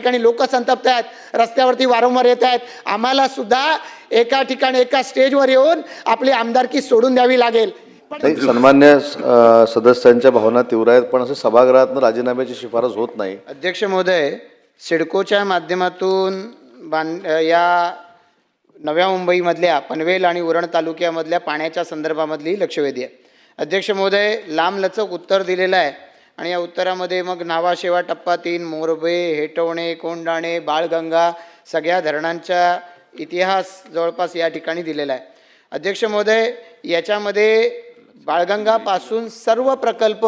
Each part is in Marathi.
ठिकाणी लोक संतप्त आहेत रस्त्यावरती वारंवार येत आहेत. आम्हाला सुद्धा एका ठिकाणी एका स्टेजवर येऊन आपली आमदारकी सोडून द्यावी लागेल. सन्मान्य सदस्यांच्या भावना तीव्र आहेत पण असं सभागृहातनं राजीनाम्याची शिफारस होत नाही. अध्यक्ष महोदय सिडकोच्या माध्यमातून बांध या नव्या मुंबईमधल्या पनवेल आणि उरण तालुक्यामधल्या पाण्याच्या संदर्भामधली लक्षवेधी आहे. अध्यक्ष महोदय लांबलचक उत्तर दिलेलं आहे. आणि या उत्तरामध्ये मग नावाशेवा टप्पा तीन मोरबे हेटवणे कोंडाणे बाळगंगा सगळ्या धरणांच्या इतिहास जवळपास या ठिकाणी दिलेला आहे. अध्यक्ष महोदय याच्यामध्ये बाळगंगापासून सर्व प्रकल्प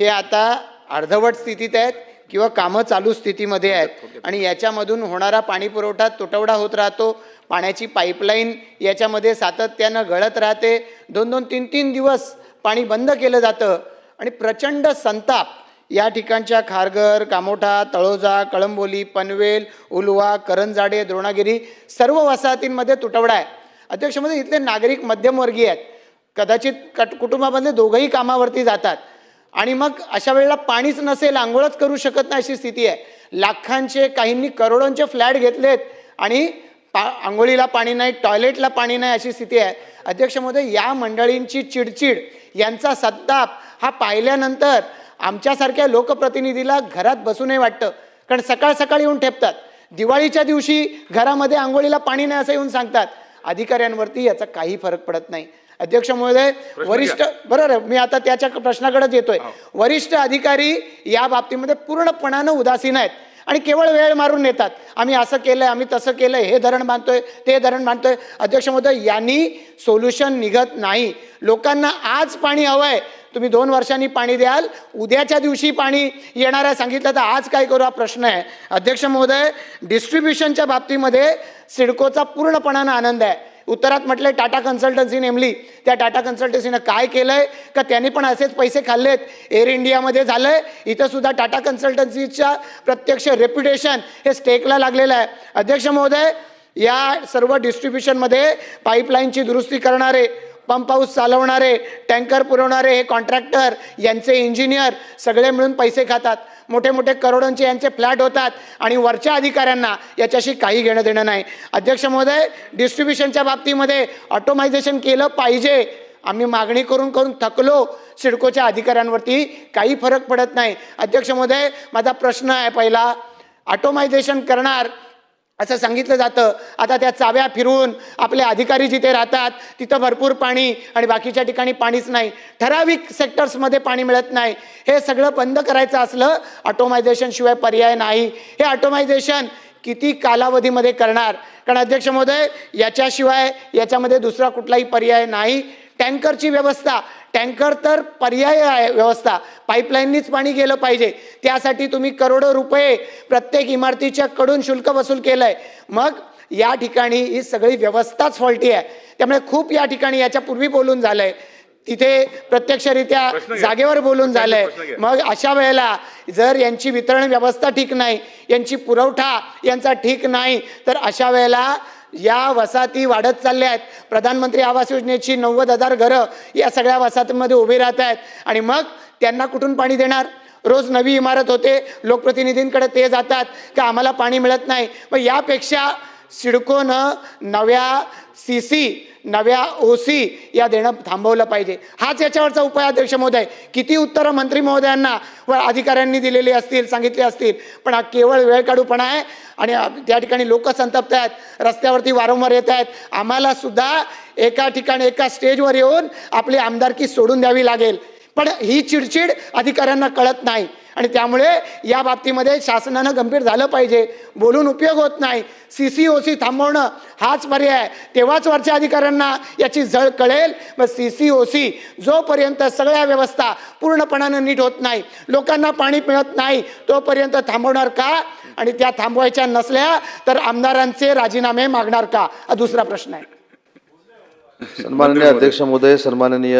हे आता अर्धवट स्थितीत आहेत किंवा कामं चालू स्थितीमध्ये आहेत. आणि याच्यामधून होणारा पाणी पुरवठा तुटवडा होत राहतो. पाण्याची पाईपलाईन याच्यामध्ये सातत्यानं गळत राहते. दोन दोन तीन तीन दिवस पाणी बंद केलं जातं. आणि प्रचंड संताप. या ठिकाणच्या खारघर कामोठा तळोजा कळंबोली पनवेल उलवा करंजाडे द्रोणागिरी सर्व वसाहतींमध्ये तुटवडा आहे. अध्यक्षमध्ये इथले नागरिक मध्यमवर्गीय आहेत. कदाचित कट कुटुंबामधले दोघंही कामावरती जातात. आणि मग अशा वेळेला पाणीच नसेल आंघोळच करू शकत नाही अशी स्थिती आहे. लाखांचे काहींनी करोडोंचे फ्लॅट घेतलेत आणि पा आंघोळीला पाणी नाही टॉयलेटला पाणी नाही अशी स्थिती आहे. अध्यक्ष महोदय या मंडळींची चिडचिड यांचा संताप हा पाहिल्यानंतर आमच्यासारख्या लोकप्रतिनिधीला घरात बसूनही वाटतं. कारण सकाळ सकाळ येऊन ठेपतात. दिवाळीच्या दिवशी घरामध्ये आंघोळीला पाणी नाही असं येऊन सांगतात. अधिकाऱ्यांवरती याचा काही फरक पडत नाही. अध्यक्ष महोदय वरिष्ठ बरोबर मी आता त्याच्या प्रश्नाकडेच येतोय. वरिष्ठ अधिकारी या बाबतीमध्ये पूर्णपणानं उदासीन आहेत आणि केवळ वेळ मारून नेतात. आम्ही असं केलंय आम्ही तसं केलंय हे धरण बांधतोय ते धरण बांधतोय. अध्यक्ष महोदय यांनी सोल्युशन निघत नाही. लोकांना आज पाणी हवंय. तुम्ही दोन वर्षांनी पाणी द्याल उद्याच्या दिवशी पाणी येणार आहे सांगितलं तर आज काय करू हा प्रश्न आहे. अध्यक्ष महोदय डिस्ट्रीब्युशनच्या बाबतीमध्ये सिडकोचा पूर्णपणानं आनंद आहे. उत्तरात म्हटलंय टाटा कन्सल्टन्सी नेमली त्या टाटा कन्सल्टन्सीनं काय केलंय का त्यांनी पण असेच पैसे खाल्लेत. एअर इंडियामध्ये झालंय. इथं सुद्धा टाटा कन्सल्टन्सीच्या प्रत्यक्ष रेप्युटेशन हे स्टेकला लागलेलं आहे. अध्यक्ष महोदय या सर्व डिस्ट्रीब्युशनमध्ये पाईपलाईनची दुरुस्ती करणारे पंप हाऊस चालवणारे टँकर पुरवणारे हे कॉन्ट्रॅक्टर यांचे इंजिनियर सगळे मिळून पैसे खातात. मोठे मोठे करोडोंचे यांचे फ्लॅट होतात आणि वरच्या अधिकाऱ्यांना याच्याशी काही घेणं देणं नाही. अध्यक्ष महोदय डिस्ट्रीब्युशनच्या बाबतीमध्ये ऑटोमायझेशन केलं पाहिजे. आम्ही मागणी करून करून थकलो. सिडकोच्या अधिकाऱ्यांवरती काही फरक पडत नाही. अध्यक्ष महोदय माझा प्रश्न आहे पहिला. ऑटोमायझेशन करणार असं सांगितलं जातं. आता त्या चाव्या फिरवून आपले अधिकारी जिथे राहतात तिथं भरपूर पाणी आणि बाकीच्या ठिकाणी पाणीच नाही. ठराविक सेक्टर्समध्ये पाणी मिळत नाही. हे सगळं बंद करायचं असलं ऑटोमायझेशन शिवाय पर्याय नाही. हे ऑटोमायझेशन किती कालावधीमध्ये करणार? कारण अध्यक्ष महोदय याच्याशिवाय याच्यामध्ये दुसरा कुठलाही पर्याय नाही. टँकरची व्यवस्था. टँकर तर पर्याय आहे व्यवस्था. पाईपलाईननीच पाणी गेलं पाहिजे. त्यासाठी तुम्ही करोडो रुपये प्रत्येक इमारतीच्या कडून शुल्क वसूल केलं आहे मग या ठिकाणी ही सगळी व्यवस्थाच फॉल्टी आहे. त्यामुळे खूप या ठिकाणी याच्यापूर्वी बोलून झालंय. तिथे प्रत्यक्षरित्या जागेवर बोलून झालंय. मग अशा वेळेला जर यांची वितरण व्यवस्था ठीक नाही यांची पुरवठा यांचा ठीक नाही तर अशा वेळेला या वसाहती वाढत चालल्या आहेत. प्रधानमंत्री आवास योजनेची नव्वद हजार घरं या सगळ्या वसाहतींमध्ये उभी राहत आहेत. आणि मग त्यांना कुठून पाणी देणार? रोज नवी इमारत होते. लोकप्रतिनिधींकडे ते जातात का आम्हाला पाणी मिळत नाही. मग यापेक्षा सिडकोनं नव्या सी सी नव्या ओ सी या देणं थांबवलं पाहिजे. हाच याच्यावरचा उपाय अध्यक्ष महोदय. किती उत्तरं मंत्री महोदयांना व अधिकाऱ्यांनी दिलेली असतील सांगितले असतील पण हा केवळ वेळ काढूपणा आहे आणि त्या ठिकाणी लोक संतप्त आहेत रस्त्यावरती वारंवार येत आहेत. आम्हाला सुद्धा एका ठिकाणी एका स्टेजवर येऊन आपली आमदारकी सोडून द्यावी लागेल. पण ही चिडचिड अधिकाऱ्यांना कळत नाही. आणि त्यामुळे या बाबतीमध्ये शासनानं गंभीर झालं पाहिजे. बोलून उपयोग होत नाही. सी सी ओ सी थांबवणं हाच पर्याय. तेव्हाच वरच्या अधिकाऱ्यांना याची झळ कळेल. मग सी सी ओ सी जोपर्यंत सगळ्या व्यवस्था पूर्णपणानं नीट होत नाही लोकांना पाणी मिळत नाही तोपर्यंत थांबवणार का? आणि त्या थांबवायच्या नसल्या तर आमदारांचे राजीनामे मागणार का? हा दुसरा प्रश्न आहे. सन्माननीय अध्यक्ष महोदय सन्माननीय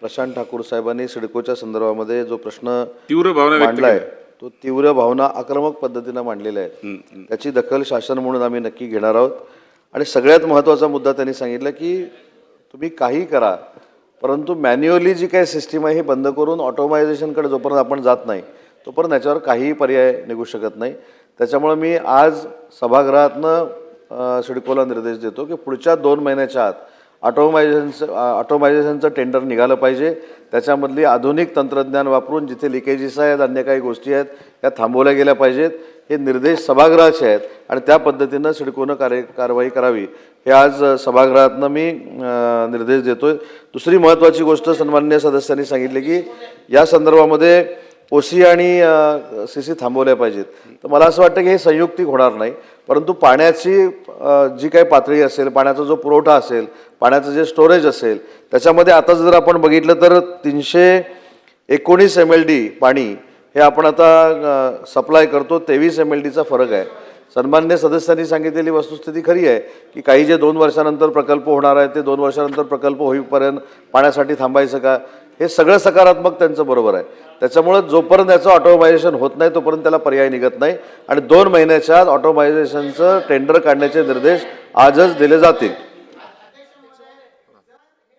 प्रशांत ठाकूर साहेबांनी सिडकोच्या संदर्भामध्ये जो प्रश्न तीव्र भावना व्यक्त मांडलाय तो तीव्र भावना आक्रमक पद्धतीनं मांडलेल्या आहेत. त्याची दखल शासन म्हणून आम्ही नक्की घेणार आहोत. आणि सगळ्यात महत्त्वाचा मुद्दा त्यांनी सांगितलं की तुम्ही काही करा परंतु मॅन्युअली जी काही सिस्टीम आहे ही बंद करून ऑटोमायझेशनकडे जोपर्यंत आपण जात नाही तोपर्यंत याच्यावर काहीही पर्याय निघू शकत नाही. त्याच्यामुळं मी आज सभागृहातनं सिडकोला निर्देश देतो की पुढच्या दोन महिन्याच्या आत ऑटोमायझेशनचं ऑटोमायझेशनचं टेंडर निघालं पाहिजे. त्याच्यामधली आधुनिक तंत्रज्ञान वापरून जिथे लिकेजेस आहेत अन्य काही गोष्टी आहेत त्या थांबवल्या गेल्या पाहिजेत. हे निर्देश सभागृहाचे आहेत आणि त्या पद्धतीनं सिडकोनं कार्य कारवाई करावी. हे आज सभागृहातनं मी निर्देश निर्देश देतोय. दुसरी महत्त्वाची गोष्ट सन्मान्य सदस्यांनी सांगितली की या संदर्भामध्ये ओसी आणि सी सी थांबवल्या पाहिजेत. तर मला असं वाटतं की हे संयुक्तिक होणार नाही. परंतु पाण्याची जी काही पातळी असेल पाण्याचा जो पुरवठा असेल पाण्याचं जे स्टोरेज असेल त्याच्यामध्ये आता जर आपण बघितलं तर तीनशे एकोणीस एम एल डी पाणी हे आपण आता सप्लाय करतो तेवीस एम एल डीचा फरक आहे. सन्मान्य सदस्यांनी सांगितलेली वस्तुस्थिती खरी आहे की काही जे दोन वर्षानंतर प्रकल्प होणार आहे ते दोन वर्षानंतर प्रकल्प होईपर्यंत पाण्यासाठी थांबायचं का? हे सगळं सकारात्मक त्यांचं बरोबर आहे. त्याच्यामुळं जोपर्यंत याचं ऑटोमायझेशन होत नाही तोपर्यंत त्याला पर्याय निघत नाही. आणि दोन महिन्याच्या आत ऑटोमायझेशनचं टेंडर काढण्याचे निर्देश आजच दिले जातील.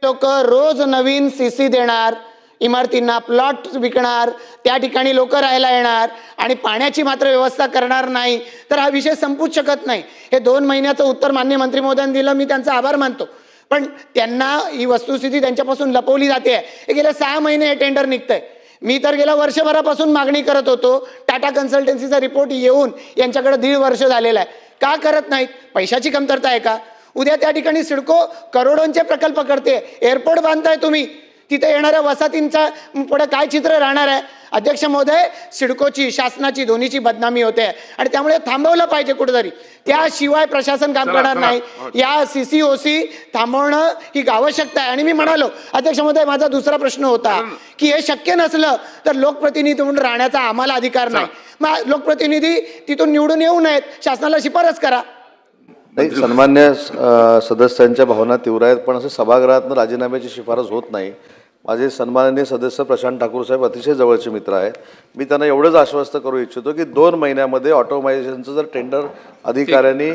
लोक रोज नवीन सी सी देणार इमारतींना प्लॉट विकणार त्या ठिकाणी लोक राहायला येणार आणि पाण्याची मात्र व्यवस्था करणार नाही तर हा विषय संपूच शकत नाही. हे दोन महिन्याचं उत्तर मान्य मंत्री महोदयांनी दिलं मी त्यांचा आभार मानतो. पण त्यांना ही वस्तुस्थिती त्यांच्यापासून लपवली जाते. हे गेल्या सहा महिने हे टेंडर निघतंय. मी तर गेल्या वर्षभरापासून मागणी करत होतो टाटा कन्सल्टन्सीचा रिपोर्ट येऊन यांच्याकडे दीड वर्ष झालेला आहे. का करत नाहीत? पैशाची कमतरता आहे का? उद्या त्या ठिकाणी सिडको करोडोंचे प्रकल्प करते. एअरपोर्ट बांधताय तुम्ही. तिथे येणाऱ्या वसाहतींचा पुढे काय चित्र राहणार आहे? अध्यक्ष महोदय सिडकोची शासनाची दोन्हीची बदनामी होते. आणि त्यामुळे थांबवलं पाहिजे कुठेतरी. त्याशिवाय प्रशासन काम करणार. नाही. या सी सी ओ सी थांबवणं ही आवश्यकता आहे. आणि मी म्हणालो अध्यक्ष महोदय माझा दुसरा प्रश्न होता की हे शक्य नसलं तर लोकप्रतिनिधी म्हणून राहण्याचा आम्हाला अधिकार नाही. मग लोकप्रतिनिधी तिथून निवडून येऊ नयेत. शासनाला शिफारस करा. नाही सन्मान्य सदस्यांच्या भावना तीव्र आहेत पण असं सभागृहातनं राजीनाम्याची शिफारस होत नाही. माझे सन्माननीय सदस्य प्रशांत ठाकूर साहेब अतिशय जवळचे मित्र आहेत. मी त्यांना एवढंच आश्वस्त करू इच्छितो की दोन महिन्यामध्ये ऑटोमायझेशनचं जर टेंडर अधिकाऱ्यांनी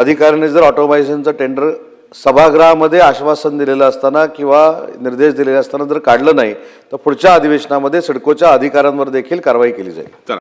अधिकाऱ्यांनी जर ऑटोमायझेशनचं टेंडर सभागृहामध्ये आश्वासन दिलेलं असताना किंवा निर्देश दिलेले असताना जर काढलं नाही तर पुढच्या अधिवेशनामध्ये सिडकोच्या अधिकाऱ्यांवर देखील कारवाई केली जाईल.